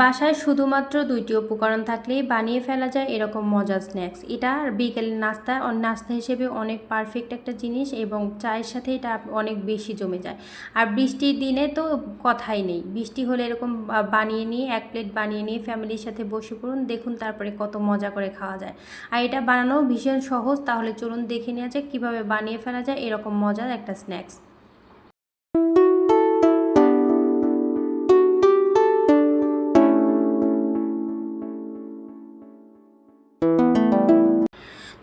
বাসায় শুধুমাত্র দুইটি উপকরণ থাকলেই বানিয়ে ফেলা যায় এরকম মজার স্ন্যাক্স। এটা বিকেলের নাস্তা নাস্তা হিসেবে অনেক পারফেক্ট একটা জিনিস এবং চায়ের সাথে এটা অনেক বেশি জমে যায়। আর বৃষ্টির দিনে তো কথাই নেই। বৃষ্টি হলে এরকম বানিয়ে নিয়ে, এক প্লেট বানিয়ে নিয়ে ফ্যামিলির সাথে বসে পড়ুন, দেখুন তারপরে কত মজা করে খাওয়া যায়। আর এটা বানানো ভীষণ সহজ, তাহলে চলুন দেখে নেওয়া যাক কীভাবে বানিয়ে ফেলা যায় এরকম মজার একটা স্ন্যাক্স।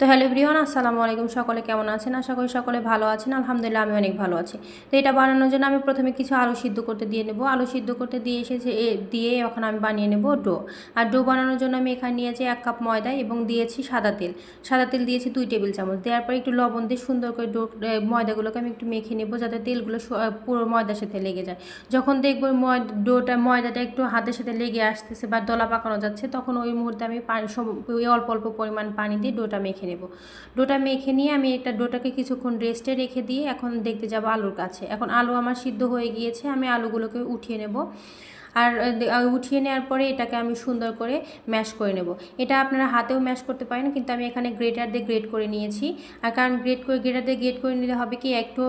হ্যালো ব্রিয়ন আসসালামু আলাইকুম সকলে। কেমন আছেন? আশা করি সকলে ভালো আছেন। আলহামদুলিল্লাহ আমি অনেক ভালো আছি। তো এটা বানানোর জন্য আমি প্রথমে কিছু আলু সিদ্ধ করতে দিয়ে নেব। আলু সিদ্ধ করতে দিয়ে এসেছে দিয়ে এখন আমি বানিয়ে নেব ডো। আর ডো বানানোর জন্য আমি এখানে নিয়েছি এক কাপ ময়দা এবং দিয়েছি সাদা তেল। সাদা তেল দিয়েছি দুই টেবিল চামচ। দেওয়ার পরে একটু লবণ দিয়ে সুন্দর করে ডো ময়দাগুলোকে আমি একটু মেখে নেব যাতে তেলগুলো পুরো ময়দার সাথে লেগে যায়। যখন দেখব ডোটা, ময়দাটা একটু হাতের সাথে লেগে আসতেছে বা দলা পাকানো যাচ্ছে, তখন ওই মুহূর্তে আমি পানি অল্প অল্প পরিমাণ পানি দিয়ে ডোটা মেখে নেব। ডোটা মেখে নিয়ে আমি এটা ডোটাকে কিছুক্ষণ রেস্টে রেখে দিয়ে এখন দেখতে যাব আলুর কাছে। এখন আলু আমার সিদ্ধ হয়ে গিয়েছে, আমি আলুগুলোকে উঠিয়ে নেব। আর উঠিয়ে নেওয়ার পরে এটাকে আমি সুন্দর করে ম্যাশ করে নেব। এটা আপনারা হাতেও ম্যাশ করতে পারেন, কিন্তু আমি এখানে গ্রেটার দিয়ে গ্রেট করে নিয়েছি। আর কারণ গ্রেট করে, গ্রেটার দিয়ে গ্রেট করে নিলে হবে কি, একটু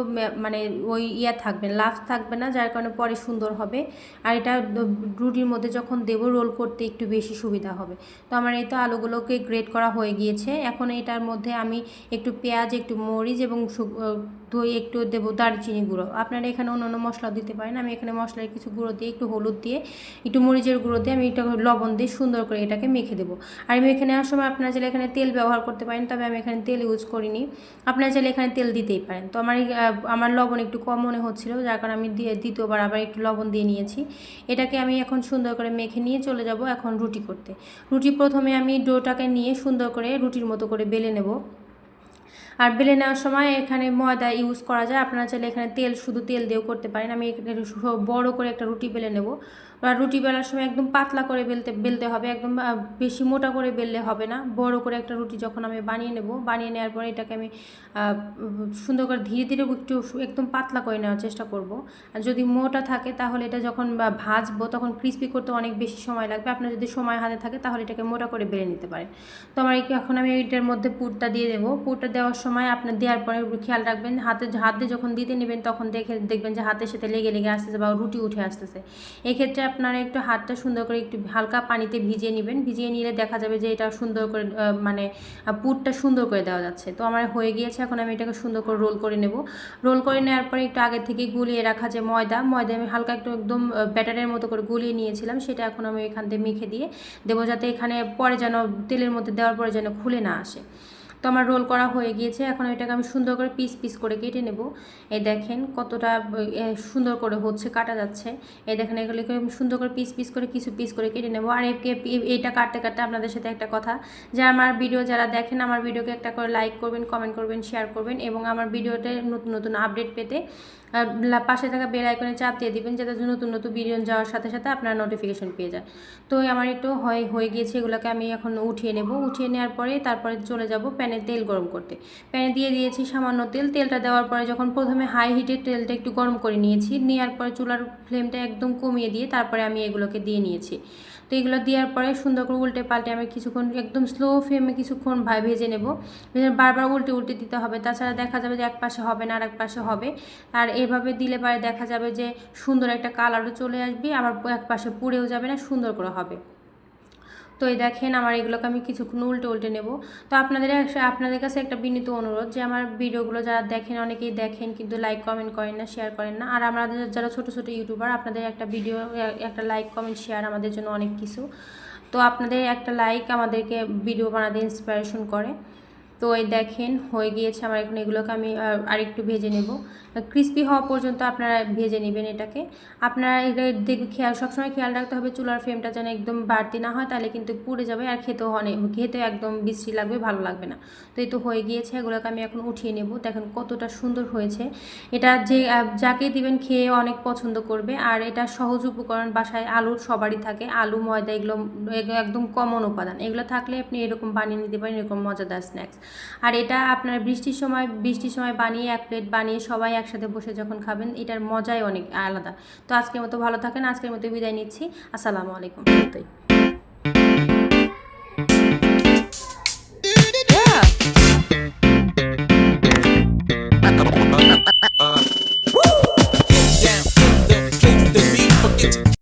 মানে ওই ইয়া থাকবে লাফ থাকবে না, যার কারণে পরে সুন্দর হবে। আর এটা রুটির মধ্যে যখন দেবো, রোল করতে একটু বেশি সুবিধা হবে। তো আমার এই তো আলুগুলোকে গ্রেট করা হয়ে গিয়েছে। এখন এটার মধ্যে আমি একটু পেঁয়াজ, একটু মরিচ এবং দই, একটু দেবো দারচিনি গুঁড়ো। আপনারা এখানে অন্য অন্য মশলা দিতে পারেন। আমি এখানে মশলার কিছু গুঁড়ো দিয়ে একটু হলুদ দিয়ে একটু মরিচের গুঁড়ো দিয়ে আমি এটা লবণ দিয়ে সুন্দর করে এটাকে মেখে দেবো। আর আমি এখানে নেওয়ার সময় আপনারা চাইলে এখানে তেল ব্যবহার করতে পারেন, তবে আমি এখানে তেল ইউজ করিনি। আপনারা চাইলে এখানে তেল দিতেই পারেন। তো আমার আমার লবণ একটু কম মনে হচ্ছিল, যার কারণে আমি দিয়ে দ্বিতীয়বার আবার একটু লবণ দিয়ে নিয়েছি। এটাকে আমি এখন সুন্দর করে মেখে নিয়ে চলে যাব এখন রুটি করতে। রুটি প্রথমে আমি ডোটাকে নিয়ে সুন্দর করে রুটির মতো করে বেলে নেব। আর বেলে নেওয়ার সময় এখানে ময়দা ইউজ করা যায়। আপনারা চাইলে এখানে তেল, শুধু তেল দিয়েও করতে পারেন। আমি এখানে বড় করে একটা রুটি বেলে নেব। রুটি বেলার সময় একদম পাতলা করে বেলতে বেলতে হবে, একদম বেশি মোটা করে বেললে হবে না। বড় করে একটা রুটি যখন আমি বানিয়ে নেব, বানিয়ে নেওয়ার পরে এটাকে আমি সুন্দর করে ধীরে ধীরে একটু একদম পাতলা করে নেওয়ার চেষ্টা করব। আর যদি মোটা থাকে তাহলে এটা যখন ভাজবো তখন ক্রিস্পি করতে অনেক বেশি সময় লাগবে। আপনার যদি সময় হাতে থাকে তাহলে এটাকে মোটা করে বেলে নিতে পারেন। তো আমার এখন আমি এটার মধ্যে পুরটা দিয়ে দেবো। পুরটা দেওয়ার সময় আপনার দেওয়ার পরে খেয়াল রাখবেন, হাতে হাতে যখন দিতে নেবেন তখন দেখে, দেখবেন যে হাতের সাথে লেগে লেগে আসতেছে বা রুটি উঠে আসতেছে। এক্ষেত্রে আপনারা একটু হাতটা সুন্দর করে একটু হালকা পানিতে ভিজিয়ে নেবেন। ভিজিয়ে নিলে দেখা যাবে যে এটা সুন্দর করে মানে পুরটা সুন্দর করে দেওয়া যাচ্ছে। তো আমার হয়ে গিয়েছে, এখন আমি এটাকে সুন্দর করে রোল করে নেব। রোল করে নেওয়ার পরে একটু আগে থেকে গুলিয়ে রাখা যে ময়দা ময়দা আমি হালকা একটু একদম ব্যাটারের মতো করে গুলিয়ে নিয়েছিলাম, সেটা এখন আমি এখান থেকে মেখে দিয়ে দেবো যাতে এখানে পরে যেন, তেলের মধ্যে দেওয়ার পরে যেন খুলে না আসে। তো আমার রোল করা হয়ে গিয়েছে। এখন এটাকে আমি সুন্দর করে পিস পিস করে কেটে নেব। এই দেখেন কতটা সুন্দর করে হচ্ছে কাটা যাচ্ছে। এই দেখেন এগুলোকে আমি সুন্দর করে পিস পিস করে কিছু পিস করে কেটে নেব। আর এইটা কাটতে কাটতে আপনাদের সাথে একটা কথা, যে আমার ভিডিও যারা দেখেন, আমার ভিডিওকে একটা করে লাইক করবেন কমেন্ট করবেন শেয়ার করবেন এবং আমার ভিডিওতে নতুন নতুন আপডেট পেতে পাশে থাকা বেল আইকনে চাপ দিয়ে দিবেন যাতে নতুন নতুন ভিডিও যাওয়ার সাথে সাথে আপনার নোটিফিকেশন পেয়ে যায়। তো আমার একটু হয়, হয়ে গিয়েছে এগুলোকে আমি এখন উঠিয়ে নেব। উঠিয়ে নেওয়ার পরে তারপরে চলে যাব প্যানে তেল গরম করতে। প্যানে দিয়ে দিয়েছি সামান্য তেল। তেলটা দেওয়ার পরে যখন প্রথমে হাই হিটে তেলটা একটু গরম করে নিয়েছি, নেওয়ার পরে চুলার ফ্লেমটা একদম কমিয়ে দিয়ে তারপরে আমি এগুলোকে দিয়ে নিয়েছি। তো এগুলো দেওয়ার পরে সুন্দর করে উল্টে পাল্টে আমি কিছুক্ষণ, একদম স্লো ফ্লেমে কিছুক্ষণ ভেজে নেব। বারবার উল্টে উল্টে দিতে হবে। তাছাড়া দেখা যাবে যে এক পাশে হবে না আর এক পাশে হবে। আর এভাবে দিলে পরে দেখা যাবে যে সুন্দর একটা কালারও চলে আসবে। আবার এক পাশে পুড়েও যাবে না, সুন্দর করে হবে। তো এই দেখেন আমার এগুলোকে আমি কিছুক্ষণ উল্টে উল্টে নেব। তো আপনাদের আপনাদের কাছে একটা বিনীত অনুরোধ যে আমার ভিডিওগুলো যারা দেখেন, অনেকেই দেখেন কিন্তু লাইক কমেন্ট করেন না শেয়ার করেন না। আর আমাদের যারা ছোট ছোট ইউটিউবার আপনাদের একটা ভিডিও একটা লাইক কমেন্ট শেয়ার আমাদের জন্য অনেক কিছু। তো আপনাদের একটা লাইক আমাদেরকে ভিডিও বানাতে ইন্সপিরেশন করে। তো এই দেখেন হয়ে গিয়েছে, আমার এখন এগুলোকে আমি আরেকটু ভেজে নেব। ক্রিস্পি হওয়া পর্যন্ত আপনারা ভেজে নেবেন এটাকে। আপনারা এটা দেখবে খেয়াল, সবসময় খেয়াল রাখতে হবে চুলার ফ্লেমটা যেন একদম বাড়তি না হয়, তাহলে কিন্তু পুড়ে যাবে আর খেতেও অনেক, খেতে একদম বিশ্রী লাগবে, ভালো লাগবে না। তো এই তো হয়ে গিয়েছে, এগুলোকে আমি এখন উঠিয়ে নেব। দেখেন কতটা সুন্দর হয়েছে। এটা যে যাকে দিবেন খেয়ে অনেক পছন্দ করবে। আর এটা সহজ উপকরণ, বাসায় আলুর সবারই থাকে। আলু, ময়দা এগুলো একদম কমন উপাদান। এগুলো থাকলে আপনি এরকম বানিয়ে নিতে পারেন, এরকম মজাদার স্ন্যাক্স আর এটা আপনার বৃষ্টির সময় বৃষ্টির সময় বানিয়ে এক প্লেট বানিয়ে সবাই একসাথে বসে যখন খাবেন, এটার মজাই অনেক আলাদা। তো আজকের মতো ভালো থাকেন, আজকের মতো বিদায় নিচ্ছি। আসসালামু আলাইকুম।